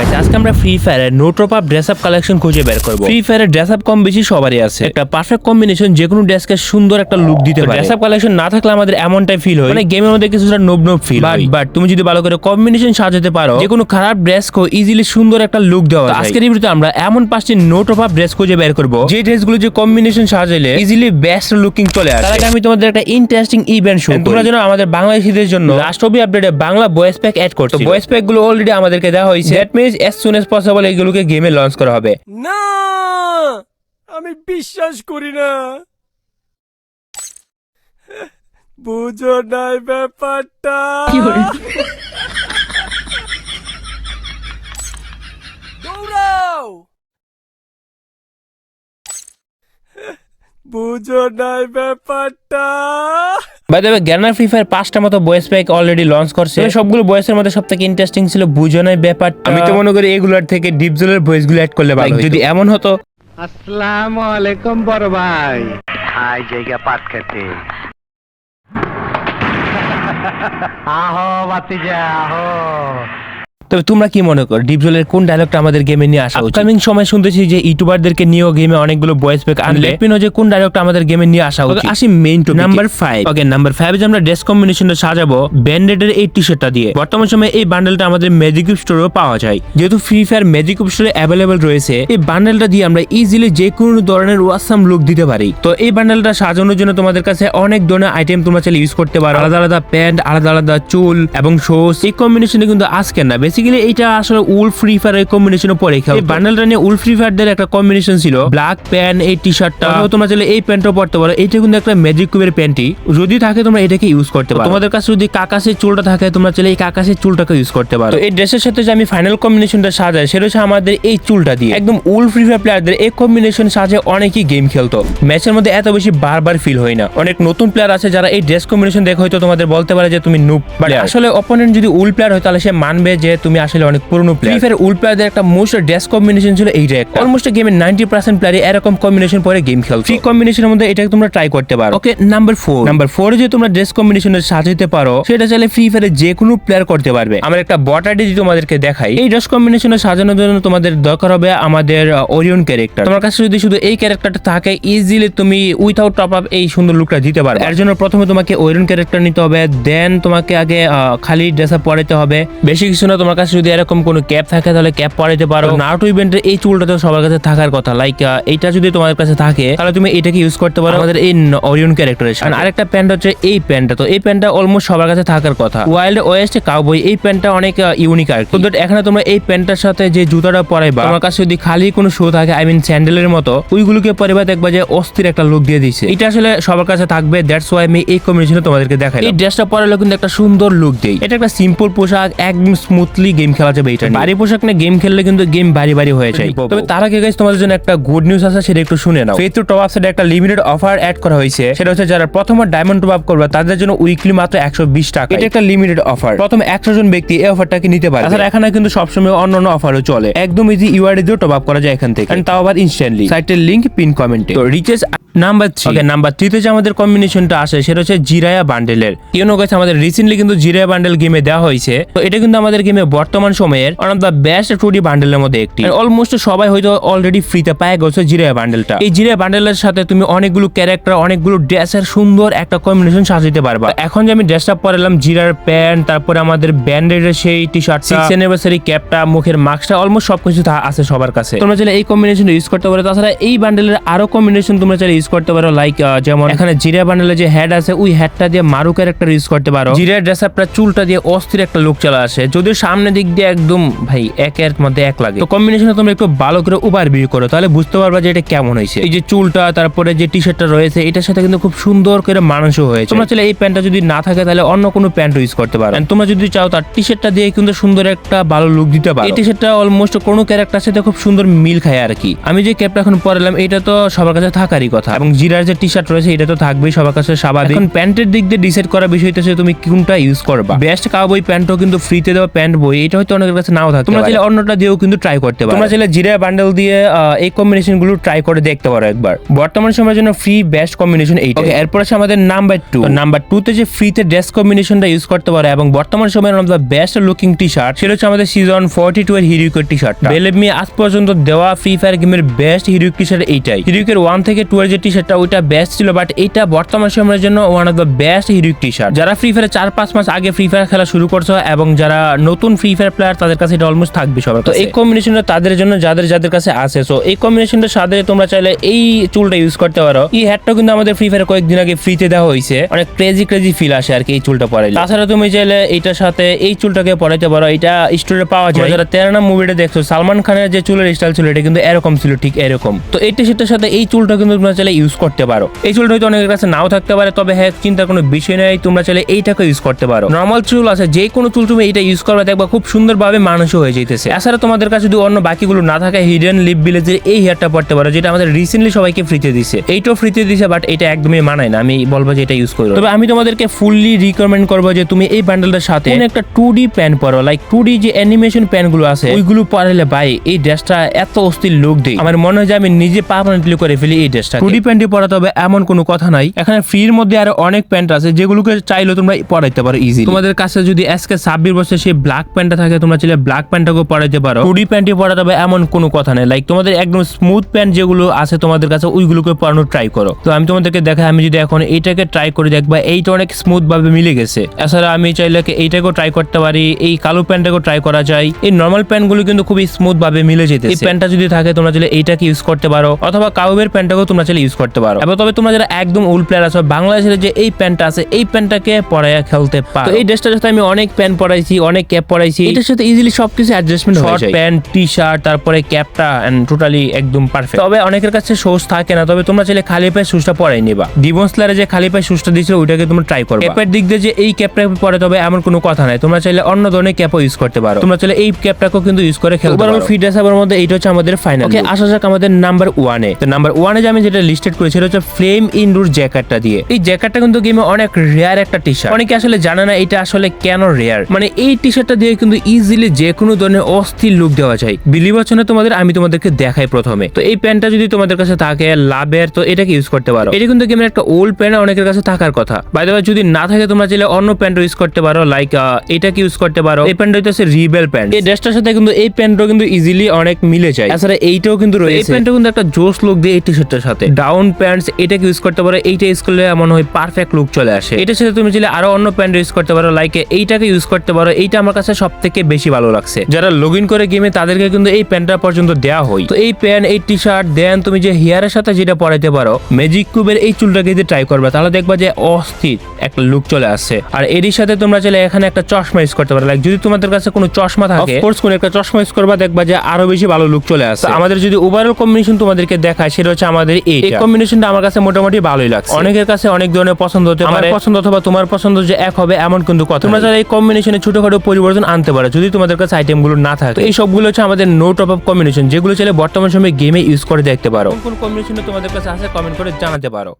Guys আজকে আমরা free ফায়ারের no top up dress up collection খুঁজে বের করব। ফ্রি ফায়ারের ড্রেস আপ কম বেশি সবারই আছে। একটা পারফেক্ট কম্বিনেশন যে কোনো ড্রেসকে সুন্দর একটা লুক দিতে পারে। ড্রেস আপ কালেকশন না থাকলে আমাদের এমনটাই ফিল হয়। মানে গেমের মধ্যে কিছুটা noob noob feel but but তুমি যদি ভালো করে কম্বিনেশন সাজাতে পারো যে কোনো খারাপ ড্রেস কো ইজিলি সুন্দর একটা লুক দেওয়া যায়। আজকের ভিডিওতে আমরা এমন পাঁচটি নো টপ আপ ড্রেস খুঁজে বের করব। যে ড্রেসগুলো যে কম্বিনেশন সাজাইলে ইজিলি বেস্ট লুকিং চলে আসে। তার আগে আমি তোমাদের একটা ইন্টারেস্টিং ইভেন্ট শো তোমরা যেন আমাদের বাংলাদেশিদের জন্য লাস্ট অবধি আপডেটে বাংলা ভয়েস প্যাক অ্যাড করছি ভয়েস প্যাকগুলো অলরেডি আমাদেরকে দেওয়া হয়েছে। That means as soon as possible এগুলোকে গেমে লঞ্চ করা হবে। না! আমি বিশ্বাস করি না। বুঝো নাই ব্যাপারটা। দৌড়াও! বুঝো নাই ব্যাপারটা। বাই দেবে গ্যানার ফ্রি ফায়ার পাঁচটা মতো ভয়েস প্যাক অলরেডি লঞ্চ করছে। সবগুলো ভয়েসের মধ্যে সব থেকে ইন্টারেস্টিং ছিল বুঝনের ব্যাপার। আমি তো মনে করি এগুলোর থেকে ডিপজলের ভয়েসগুলো অ্যাড করলে ভালো যদি এমন হতো আসসালামু আলাইকুম বড় ভাই। হাই জায়গা পাট খেতে। আহো বাতিজা আহো। তবে তোমরা কি মনে করো ডিপজলের কোন ডায়লগটা আমাদের গেমে নিয়ে আসা উচিত? কামিং সময় শুনতেছি যে ইউটিউবারদেরকে নিয়েও গেমে অনেকগুলো ভয়েস প্যাক আনলে লেট যে কোন ডায়লগটা আমাদের গেমে নিয়ে আসা উচিত। আসি main to number 5 okay number 5 যে আমরা ড্রেস কম্বিনেশনটা সাজাবো ব্যান্ডেডের এই টি-শার্টটা দিয়ে। বর্তমান সময়ে এই বান্ডেলটা আমাদের ম্যাজিক স্টোরেও পাওয়া যায়। যেহেতু ফ্রি ফায়ার ম্যাজিক স্টোরে অ্যাভেলেবল রয়েছে এই বান্ডেলটা দিয়ে আমরা ইজিলি যে কোনো ধরনের ওয়াসাম লুক দিতে পারি। তো এই বান্ডেলটা সাজানোর জন্য তোমাদের কাছে অনেক ধরনের আইটেম তোমরা চাইলে ইউজ করতে পারো। আলাদা আলাদা প্যান্ট আলাদা আলাদা চুল এবং শোস এই কম্বিনেশনে কিন্তু আজকে না বেসিক্যালি এইটা আসলে উল ফ্রি ফায়ার এর পরে খেলো নিয়ে উল ফ্রি ফায়ার একটা কম্বিনেশন ছিল। ব্ল্যাক প্যান্ট এই টি শার্টটা তোমরা চাইলে এই প্যান্টও পড়তে পারো। এটা কিন্তু একটা ম্যাজিক কুবের প্যান্টই যদি থাকে তোমরা এটাকে ইউজ করতে পারো। তোমাদের কাছে যদি কাকাশের চুলটা থাকে তোমরা চাইলে এই কাকাশের চুলটাকে ইউজ করতে পারো। এই ড্রেসের সাথে যে আমি ফাইনাল কম্বিনেশনটা সাজাই সেটা হচ্ছে আমাদের এই চুলটা দিয়ে। একদম উল ফ্রি ফায়ার প্লেয়ারদের এই কম্বিনেশন সাজে অনেকই গেম খেলতো। ম্যাচের মধ্যে এত বেশি বারবার ফিল হয় না। অনেক নতুন প্লেয়ার আছে যারা এই ড্রেস কম্বিনেশন দেখে হয়তো তোমাদের বলতে পারে যে তুমি নুব আসলে অপোনেন্ট যদি উল প্লেয়ার হয় তাহলে সে মানবে যে তুমি আসলে অনেক পুরনো প্লেয়ার ফ্রি ফায়ার উল প্লেয়ারদের একটা মোস্ট ড্রেস কম্বিনেশন ছিল এইটা একটা অলমোস্ট গেমের নাইনটি পার্সেন্ট প্লেয়ার এরকম কম্বিনেশন পরে গেম খেল ফ্রি কম্বিনেশনের মধ্যে এটা তোমরা ট্রাই করতে পারো। Okay number four number four যে তোমরা ড্রেস কম্বিনেশন সাজাতে পারো সেটা চাইলে ফ্রি ফায়ারে যে কোনো প্লেয়ার করতে পারবে। আমার একটা বট আইডি তোমাদেরকে দেখাই। এই ড্রেস কম্বিনেশনে সাজানোর জন্য তোমাদের দরকার হবে আমাদের ওরিয়ন ক্যারেক্টার তোমার কাছে যদি শুধু এই ক্যারেক্টারটা থাকে ইজিলি তুমি উইথাউট টপ আপ এই সুন্দর লুকটা দিতে পারো এর জন্য প্রথমে তোমাকে ওরিয়ন ক্যারেক্টার নিতে হবে দেন তোমাকে আগে খালি ড্রেস আপ পরাইতে হবে। বেশি কিছু না তোমার কাছে যদি এরকম কোনো ক্যাপ থাকে তাহলে ক্যাপ পরাইতে পারো। নারুটো ইভেন্টের এই চুলটা তো সবার কাছে থাকার কথা। লাইক এইটা যদি তোমার কাছে থাকে তাহলে তুমি এটাকে ইউজ করতে পারো আমাদের এই ওরিয়ন ক্যারেক্টারের সাথে। আরেকটা প্যান্ট হচ্ছে এই প্যান্টটা তো এই প্যান্টটা অলমোস্ট সবার কাছে থাকার কথা। ওয়াইল্ড ওয়েস্ট কাউবই এই প্যান্টটা অনেক ইউনিক আর কি। তো এখানে তোমরা এই প্যান্টটার সাথে যে জুতাটা পরাইবা তোমার কাছে যদি খালি কোনো শু থাকে আই মিন স্যান্ডেলের মতো ওইগুলোকে পরিবা দেখবা যে অস্থির একটা লুক দিয়ে দিছে। এটা আসলে সবার কাছে থাকবে দ্যাটস ওয়াই আমি এই কম্বিনেশনে তোমাদেরকে দেখাই এই ড্রেসটা পরালে কিন্তু একটা সুন্দর লুক দেয় এটা একটা সিম্পল পোশাক একদম স্মুথলি গেম খেলা যাবে এটা বাড়ি পোশাক না গেম খেললে কিন্তু গেম বাড়ি বাড়ি হয়ে যায়। তবে তার আগে গাইস তোমাদের জন্য একটা গুড নিউজ আছে সেটা একটু শুনে নাও। ফেথ টপ আপসের একটা লিমিটেড অফার অ্যাড করা হয়েছে। সেটা হচ্ছে যারা প্রথমবার ডায়মন্ড টপ আপ করবে তাদের জন্য উইকলি মাত্র একশো বিশ টাকা। এটা একটা লিমিটেড অফার প্রথম একশো জন ব্যক্তি এই অফারটাকে নিতে পারে তাছাড়া এখানে কিন্তু সবসময় অন্য অন্য অফারও চলে। একদম ইজি ইউআরডি দিয়েও টপ আপ করা যায় এখান থেকে। তাও আবার ইনস্ট্যান্টলি সাইটের লিংক পিন কমেন্টে তো রিচেস নাম্বার থ্রি ওকে নাম্বার থ্রিতে যে আমাদের কম্বিনেশনটা আসে সেটা হচ্ছে জিরায়া বান্ডেলের কেউ গেছে আমাদের রিসেন্টলি কিন্তু জিরায়া বান্ডেল গেমে দেওয়া হয়েছে। তো এটা কিন্তু আমাদের গেমে বর্তমান সময়ের one of the best two D বান্ডেলের মধ্যে একটি। অলমোস্ট সবাই হয়তো অলরেডি ফ্রিতে পায় গেছে জিরায়া বান্ডেলটা এই জিরায়া বান্ডেলের সাথে তুমি অনেকগুলো ক্যারেক্টার অনেকগুলো ড্রেসের সুন্দর একটা কম্বিনেশন সাজাতে পারবা। এখন যে আমি ড্রেসটা পরালাম জিরার প্যান্ট তারপরে আমাদের ব্যান্ডের সেই টি শার্ট সিক্স অ্যানিভার্সারি ক্যাপটা মুখের মাস্কটা অলমোস্ট সবকিছু আছে সবার কাছে। তোমরা চাইলে এই কম্বিনেশন ইউজ করতে পারো। তাছাড়া এই বান্ডেলের আরও কম্বিনেশন তোমরা চাইলে ইউজ করতে পারো লাইক যেমন এখানে জিরা বান্ডেলের যে হেড আছে ওই হেডটা দিয়ে মারু ক্যারেক্টার ইউজ করতে পারো। জিরার ড্রেস আপটা চুলটা দিয়ে অস্থির একটা লুক চলে আসে। যদিও সামনে দিক দিয়ে একদম, ভাই, একের মধ্যে এক লাগে। তো কম্বিনেশনে তোমরা একটু ভালো করে ওভার ভিউ করো, তাহলে বুঝতে পারবা যে এটা কেমন হয়েছে। এই যে চুলটা, তারপরে যে টি শার্টটা রয়েছে, এটার সাথে কিন্তু খুব সুন্দর করে মানুষও হয়েছে। তোমরা চাইলে এই প্যান্টটা যদি না থাকে, তাহলে অন্য কোনো প্যান্ট ইউজ করতে পারো। তোমরা যদি চাও, তার টি শার্টটা দিয়ে কিন্তু সুন্দর একটা ভালো লুক দিতে পারো। এই টি শার্টটা অলমোস্ট কোনো ক্যারেক্টার সাথে খুব সুন্দর মিল খায় আর কি। আমি যে ক্যাপটা এখন পরালাম, এটা তো সবার কাছে থাকারই কথা। এবং জিরার যে টি শার্ট রয়েছে, এটা তো থাকবেই সবার কাছে স্বাভাবিক। এখন প্যান্টের দিক দিয়ে ডিসাইড করা বিষয় হচ্ছে তুমি কোনটা ইউজ করবা। বেস্ট কাউবই প্যান্টও কিন্তু ফ্রিতে দেওয়া প্যান্ট বই এটা হয়তো অনেকের কাছে নাও থাকতে তোমরা চাইলে অন্যটা দিয়েও কিন্তু ট্রাই করতে পারো। তোমরা চাইলে জিরা বান্ডেল দিয়ে এই কম্বিনেশনগুলো ট্রাই করে দেখতে পারো একবার। বর্তমান সময়ের জন্য ফ্রি বেস্ট কম্বিনেশন এইটা এরপর আছে আমাদের নাম্বার টু নাম্বার টু তে যে ফ্রিতে ড্রেস কম্বিনেশনটা ইউজ করতে পারো এবং বর্তমান সময়ের মধ্যে বেস্ট লুকিং টি শার্ট সেটা হচ্ছে আমাদের সিজন ফোর্টি টু এর হিরুকের টি। শার্ট বেলেভ মি আজ পর্যন্ত দেওয়া ফ্রি ফায়ার গেমের বেস্ট হিরুক টি শার্ট এইটাই। হিরুকের ওয়ান থেকে টু এর যে টি শার্টটা ওইটা বেস্ট ছিল বাট এটা বর্তমান সময়ের জন্য ওয়ান অফ দ্য বেস্ট হিরুক টি শার্ট যারা ফ্রি ফায়ার চার পাঁচ মাস আগে ফ্রি ফায়ার খেলা শুরু করছ এবং যারা নতুন ফ্রি ফায়ার প্লেয়ার তাদের কাছে এটা অলমোস্ট থাকবে সবার তো এই কম্বিনেশনটা তাদের জন্য যাদের যাদের কাছে আছে সো এই কম্বিনেশনটার সাথে তোমরা চাইলে এই চুলটা ইউজ করতে পারো। এই হ্যাটটা কিন্তু আমাদের ফ্রি ফায়ার কয়েকদিন আগে ফ্রিতে দেওয়া হয়েছে। অনেক ক্রেজি ক্রেজি ফিল আসে আর কি এই চুলটা পরাইলে। তাছাড়া তুমি চাইলে এইটার সাথে এই চুলটাকে পরাইতে পারো। এটা স্টোরে পাওয়া যায়। যারা তেরানা মুভিটা দেখছ সালমান খানের যে চুলের স্টাইল ছিল এটা কিন্তু এরকম ছিল ঠিক এরকম। তো এইটা সেটার সাথে এই চুলটা কিন্তু তোমরা চাইলে ইউজ করতে পারো। এই চুলটা হয়তো অনেকের কাছে নাও থাকতে পারে তবে হ্যাঁ চিন্তার কোনো বিষয় নেই। তোমরা চাইলে এইটাকে ইউজ করতে পারো। নর্মাল চুল আছে যে কোনো চুল তুমি এটা ইউজ করবে দেখবা খুব সুন্দরভাবে মানুষও হয়ে যেতেছে এছাড়া তোমাদের কাছে যদি অন্য বাকিগুলো না থাকে হিডেন লিপ ভিলেজের এই হেয়ারটা পড়তে পারো যেটা আমাদের রিসেন্টলি সবাইকে ফ্রিতে দিছে। এইটাও ফ্রিতে দিছে বাট এটা একদমই মানায় না। আমি বলব যে এটা ইউজ করো। তবে আমি তোমাদেরকে ফুললি রিকমেন্ড করব যে তুমি এই বান্ডেলটার সাথে একটা টু ডি প্যান পরো। লাইক টু ডি যে অ্যানিমেশন প্যানগুলো আছে ওইগুলো পরালে ভাই এই ড্রেসটা এত অস্থির লুক দেয় আমার মনে হয় যে আমি নিজে পারমানেন্টলি করে ফেলি এই ড্রেসটা টু ডি প্যান্টে পরাতে হবে এমন কোনো কথা নাই। এখানে ফ্রির মধ্যে আরও অনেক প্যান্ট আছে যেগুলোকে চাইলে তোমরা পরাইতে পারো ইজি তোমাদের কাছে যদি আজকে ছাব্বিশ বছর সেই ব্ল্যাক প্যান্টটা থাকে তোমরা চাইলে ব্ল্যাক প্যান্টটাকেও পরাইতে পারো। টু প্যান্টই প্যান্টে পরাতে হবে এমন কোনো কথা নেই। লাইক তোমাদের একদম স্মুথ প্যান্ট যেগুলো আছে তোমাদের কাছে ওইগুলোকে পরানোর ট্রাই করো। তো আমি তোমাদেরকে দেখাই আমি যদি এখন এইটাকে ট্রাই করে দেখবা এইটা অনেক স্মুথ ভাবে মিলে গেছে। এছাড়া আমি চাইলে কি এইটাকেও ট্রাই করতে পারি এই কালো প্যান্টটাকেও ট্রাই করা যায়। এই নর্মাল প্যান্টগুলো কিন্তু খুবই স্মুথ ভাবে মিলে যেতে এই প্যান্টটা যদি থাকে তোমরা চাইলে এইটাকে ইউজ করতে পারো অথবা কাউবের প্যান্টটাকেও তোমরা চাইলে ইউজ করতে পারো। এবার তবে তোমরা যারা একদম উল প্লেয়ার আছো বাংলাদেশের যে এই প্যান্টটা আছে এই প্যান্টটাকে পরাইয়া খেলতে পারো। তো এই ড্রেসটার সাথে আমি অনেক প্যান্ট পরাইছি অনেক ক্যাপ পরাইছি এটার সাথে ইজিলি সবকিছু অ্যাডজাস্টমেন্ট হয়ে যায়। প্যান্ট টি শার্ট তারপরে ক্যাপটা এন্ড টোটালি একদম পারফেক্ট তবে অনেকের কাছে শুজ থাকে না তবে তোমরা চাইলে খালি পায়ে শুজটা পরাই নিবা। ডিমনসলারে যে খালি পায়ে শুজটা দিয়েছিল ওইটাকে তোমরা ট্রাই করবে। ক্যাপের দিক দিয়ে যে এই ক্যাপটা পরে তবে এমন কোনো কথা নাই। তোমরা চাইলে অন্য ধরনের ক্যাপও ইউজ করতে পারো। তোমরা চাইলে এই ক্যাপটাকেও কিন্তু ইউজ করে খেলতে পারো। ফিট ড্রেসাবের মধ্যে এইটা হচ্ছে আমাদের ফাইনাল ওকে আসা যাক আমাদের নাম্বার ওয়ানে তো নাম্বার ওয়ানে যে আমি যেটা লিস্টেড করেছি সেটা হচ্ছে ফ্লেম ইনডোর জ্যাকেটটা দিয়ে। এই জ্যাকেটটা কিন্তু গেমে অনেক রেয়ার একটা টি শার্ট অনেকে আসলে জানে না এটা আসলে কেন রেয়ার মানে এই টি শার্টটা দিয়ে কিন্তু ইজিলি যে কোনো ধরনের অস্থির লুক দেওয়া যায়। বিলি বচনে তোমাদের আমি তোমাদেরকে দেখাই প্রথমে। তো এই প্যান্টটা যদি তোমাদের কাছে থাকে লাভের তো এটাকে ইউজ করতে পারো। এটা কিন্তু গেমের একটা ওল্ড প্যান্ট অনেকের কাছে থাকার কথা। বাই দ্য যদি না থাকে তোমরা চাইলে অন্য প্যান্ট ইউজ করতে পারো লাইক এটাকে ইউজ করতে পারো। এই প্যান্ট হচ্ছে রিবেল প্যান্ট এই ড্রেসটার সাথে কিন্তু এই প্যান্টও কিন্তু ইজিলি অনেক মিলে যায়। তাছাড়া এইটাও কিন্তু রয়েছে। এই প্যান্টও কিন্তু একটা জোস লুক দিয়ে এই টি শার্টের সাথে। ডাউন প্যান্টস এটাকে ইউজ করতে পারো। এইটা ইউজ করলে মনে হয় পারফেক্ট লুক চলে আসে। এটার সাথে তুমি চাইলে আরও অন্য প্যান্ট ইউজ করতে পারো। লাইক এইটাকে ইউজ করতে পারো। এইটা আমার কাছে সব থেকে বেশি ভালো লাগছে। যারা লগ ইন করে গেমে তাদেরকে কিন্তু এই প্যান্টটা পর্যন্ত দেওয়া হয় তো এই প্যান্ট এই টি শার্ট দেন তুমি যে হেয়ারের সাথে যেটা পরাইতে পারো ম্যাজিক কিউবের এই চুলটাকে যদি ট্রাই করবে। তাহলে দেখবা যে অস্থির একটা লুক চলে আসছে। আর এরই সাথে তোমরা চাইলে এখানে একটা চশমা ইউজ করতে পারো। লাইক যদি তোমাদের কাছে কোনো চশমা থাকে কোর্স কোন একটা চশমা ইউজ করবা দেখবা যে আরও বেশি ভালো লুক চলে আসছে। আমাদের যদি ওভারঅল কম্বিনেশন তোমাদেরকে দেখায় সেটা হচ্ছে আমাদের এই এই কম্বিনেশনটা আমার কাছে মোটামুটি ভালোই লাগছে। অনেকের কাছে অনেক ধরনের পছন্দ হতে পারে। পছন্দ অথবা তোমার পছন্দ যে এক হবে এমন কিন্তু কথা তোমরা যারা এই কম্বিনেশনে ছোটখাটো পরিবর্তন আনতে পারো, যদি তোমাদের কাছে আইটেমগুলো না থাকে। তো এই সবগুলো হচ্ছে আমাদের নো টপ আপ কম্বিনেশন যেগুলো চাইলে বর্তমান সময়ে গেমে ইউজ করে দেখতে পারো। কোন কম্বিনেশনে তোমাদের কাছে আছে কমেন্ট করে জানাতে পারো।